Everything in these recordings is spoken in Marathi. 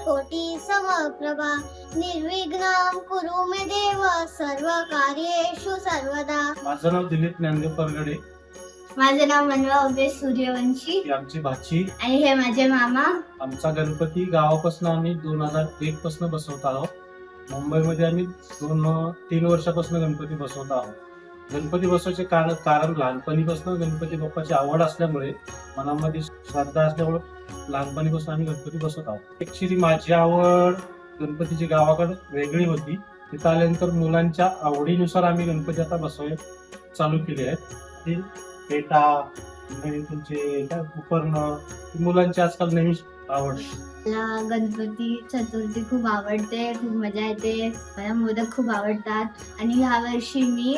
सूर्यकोटी समप्रभा निर्विघ्नं कुरु मे देव सर्व कार्येषु सर्वदा। माझं नाव दिलीप ज्ञानदेव परगडे. माझे नाव मनवा उभे सूर्यवंशी. ही आमची भाची. आणि हे माझे मामा. आमचा गणपती गावापासून आम्ही दोन हजार एक पासून बसवत आहोत. मुंबईमध्ये आम्ही दोन तीन वर्षापासून गणपती बसवत आहोत. गणपती बसवायचे कारण कारण लहानपणीपासून गणपती बाप्पाची आवड असल्यामुळे मनामध्ये श्रद्धा असल्यामुळे लहानपणीपासून आम्ही गणपती बसवत आहोत. ऍक्च्युली माझी आवड गणपतीची गावाकडे वेगळी होती. तिथं आल्यानंतर मुलांच्या आवडीनुसार आम्ही गणपती आता बसवाय चालू केले आहेत. ते पेटा तुमचे काय उपकरणं मुलांची आजकाल नवीन आवड मला गणपती चतुर्थी खूप आवडते खूप मजा येते मला मोदक खूप आवडतात. आणि ह्या वर्षी मी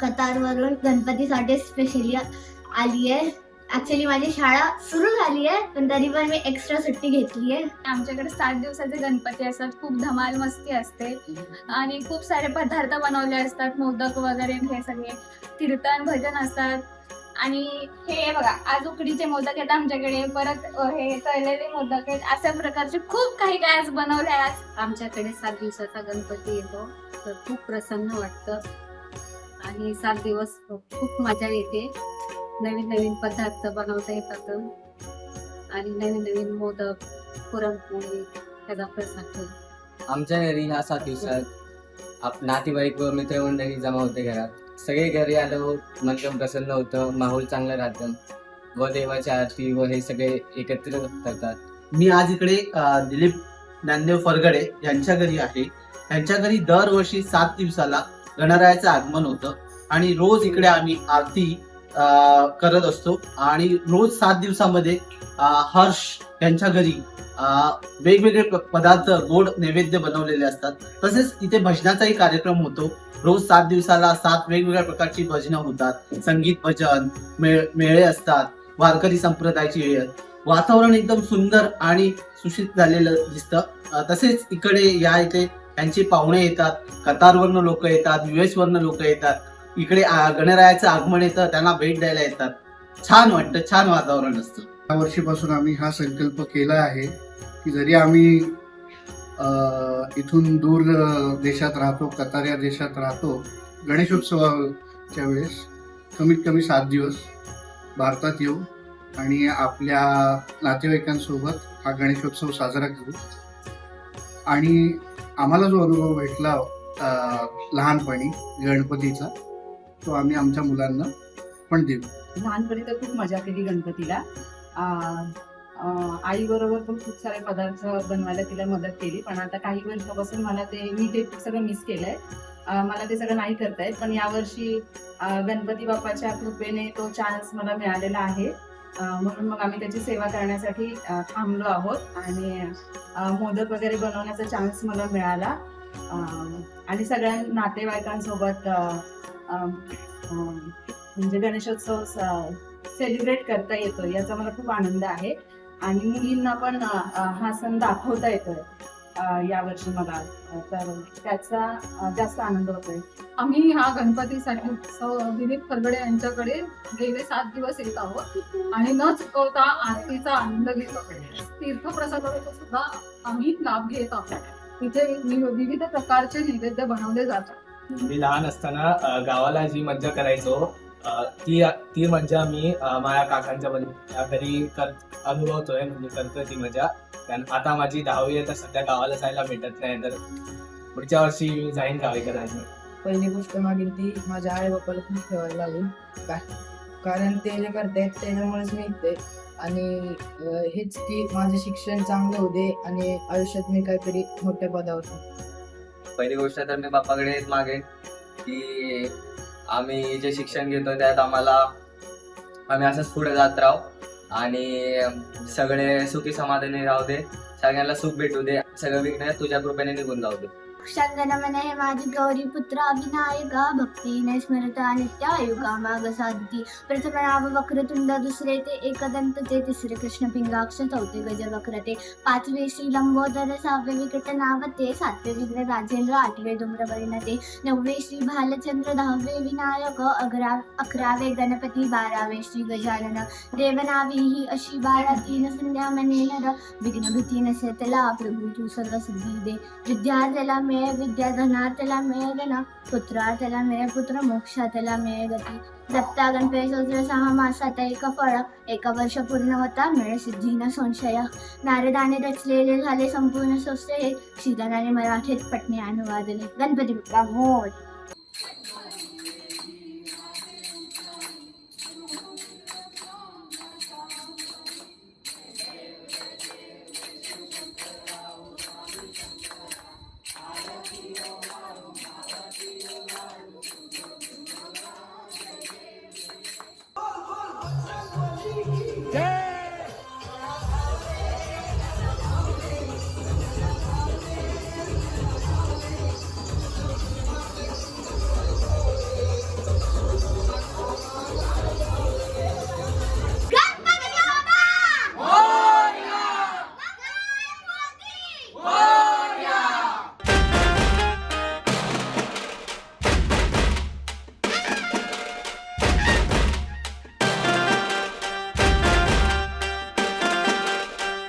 कतारवरून गणपतीसाठी स्पेशली आली आहे ऍक्च्युली माझी शाळा सुरू झाली आहे पण तरी पण मी एक्स्ट्रा सुट्टी घेतली आहे. आमच्याकडे सात दिवसाचे गणपती असतात खूप धमाल मस्ती असते. आणि खूप सारे पदार्थ बनवले असतात मोदक वगैरे हे सगळे. कीर्तन भजन असतात. आणि हे बघा आज उकडीचे मोदक आहेत आमच्याकडे. परत हे तळलेले मोदक आहेत. अशा प्रकारचे खूप काही काय आज बनवले आज. आमच्याकडे सात दिवसाचा गणपती येतो. तर खूप प्रसन्न वाटतं. आणि सात दिवस खूप मजा येते. नवीन नवीन पदार्थ बनवता येतात. आणि नवीन नवीन मोदक पुरणपोळी त्याचा प्रसाद आमच्या घरी ह्या सात दिवसात आप नातेवाईक व मित्रमंडळी जमा होते घरात. सगळे घरी आलो मन प्रसन्न होतं माहोल चांगलं राहतं. व देवाची आरती व हे सगळे एकत्र करतात. मी आज इकडे दिलीप ज्ञानदेव फरगडे यांच्या घरी आहे. यांच्या घरी दरवर्षी सात दिवसाला गणरायाचं आगमन होतं. आणि रोज इकडे आम्ही आरती करत असतो. आणि रोज सात दिवसामध्ये हर्ष यांच्या घरी वेगवेगळे प- पदार्थ गोड नैवेद्य बनवलेले असतात. तसेच इथे भजनाचाही कार्यक्रम होतो. रोज सात दिवसाला सात वेगवेगळ्या प्रकारची भजनं होतात. संगीत भजन मेळ मेळे असतात वारकरी संप्रदायाची वातावरण एकदम सुंदर आणि सुशित झालेलं दिसतं. तसेच इकडे या इथे यांचे पाहुणे येतात. कतारवरनं लोक येतात युएस वरनं लोक येतात. इकडे आ, गणरायाचं आगमन येतं त्यांना भेट द्यायला येतात. छान वाटतं छान वातावरण असतं. या वर्षीपासून आम्ही हा संकल्प केला आहे की जरी आम्ही इथून दूर देशात राहतो कतार या देशात राहतो गणेशोत्सवाच्या वेळेस कमीत कमी सात दिवस भारतात येऊ आणि आपल्या नातेवाईकांसोबत हा गणेशोत्सव साजरा करू. आणि आम्हाला जो अनुभव भेटला लहानपणी गणपतीचा तो आम्ही आमच्या मुलांना पण देऊ. लहानपणी तर खूप मजा केली गणपतीला. आई बरोबर पण खूप सारे पदार्थ बनवायला तिला मदत केली. पण आता काही वर्षापासून मला ते मी ते सगळं मिस केलंय. मला ते सगळं नाही करता येत पण यावर्षी गणपती बाप्पाच्या कृपेने तो चान्स मला मिळालेला आहे. म्हणून मग आम्ही त्याची सेवा करण्यासाठी थांबलो आहोत. आणि मोदक वगैरे बनवण्याचा चान्स मला मिळाला. आणि सगळ्या नातेवाईकांसोबत म्हणजे गणेशोत्सव सेलिब्रेट करता येतो याचा मला खूप आनंद आहे. आणि मुलींना पण हा सण दाखवता येतोय यावर्षी मला. तर त्याचा जास्त आनंद होतोय. आम्ही हा गणपतीसाठी उत्सव दिलीप फरगडे यांच्याकडे गेले सात दिवस येत आहोत. आणि न चुकवता आरतीचा आनंद घेत आहोत. तीर्थप्रसादाचा सुद्धा आम्ही लाभ घेत आहोत. तिथे विविध प्रकारचे नैवेद्य बनवले जातात. मी लहान असताना गावाला जी मज्जा करायचो ती ती मज्जा मी माझ्या काकांच्या घरी कर अनुभवतोय म्हणजे करतोय ती मजा कारण आता माझी दहावी आहे तर सध्या गावाला जायला भेटत नाही तर पुढच्या वर्षी मी जाईन गावी करायला पहिली गोष्ट मागील ती माझ्या आई बापाला खूप ठेवायला लागेल कारण ते जे करतायत त्याच्यामुळेच मी इथे आणि हेच की माझे शिक्षण चांगलं होऊ दे आणि आयुष्यात मी काहीतरी मोठ्या पदावर पहिली गोष्ट तर मी बाप्पाकडे हेच मागेन की आम्ही जे शिक्षण घेतो त्यात आम्हाला आम्ही असंच पुढे जात राहू आणि सगळे सुखी समाधानी राहू दे. सगळ्यांना सुख भेटू दे. सगळं विघ्न तुझ्या कृपेने निघून जाऊ दे. शंगनमन हे माझे गौरी पुत्र अभिनायका भक्तीने स्मृता नित्य आयुका माग साधती। प्रथम नाव वक्रतुंड दुसरे ते एकदंत ते तिसरे कृष्ण पिंगाक्ष चौथे गज वक्र ते पाचवे श्री लंबोदर सहावे विकट नावते सातवे विघ्न राजेंद्र आठवे धूम्रवर्ण ते नववे श्री भालचंद्र दहावे विनायक अकरा अकरावे गणपती बारावे श्री गजानन। देवनावी ही अशी बारा तीन संध्या मने नर विघ्न भीती प्रभू तू सर्व सिद्धी दे विद्यार्थ्याला मिळे विद्या धनार्थ्याला मिळे धन पुत्रार्थ्याला मिळे पुत्र मोक्षार्थ्याला मिळे गती जप्ता गणपती स्तोत्र सहा मासात एक फळ एका वर्ष पूर्ण होता मिळे सिद्धी न संशय। नारदाने रचलेले झाले संपूर्ण सोसे हे श्रीधनाने मराठीत पटणे अनुवादले। गणपती बाप्पा हो!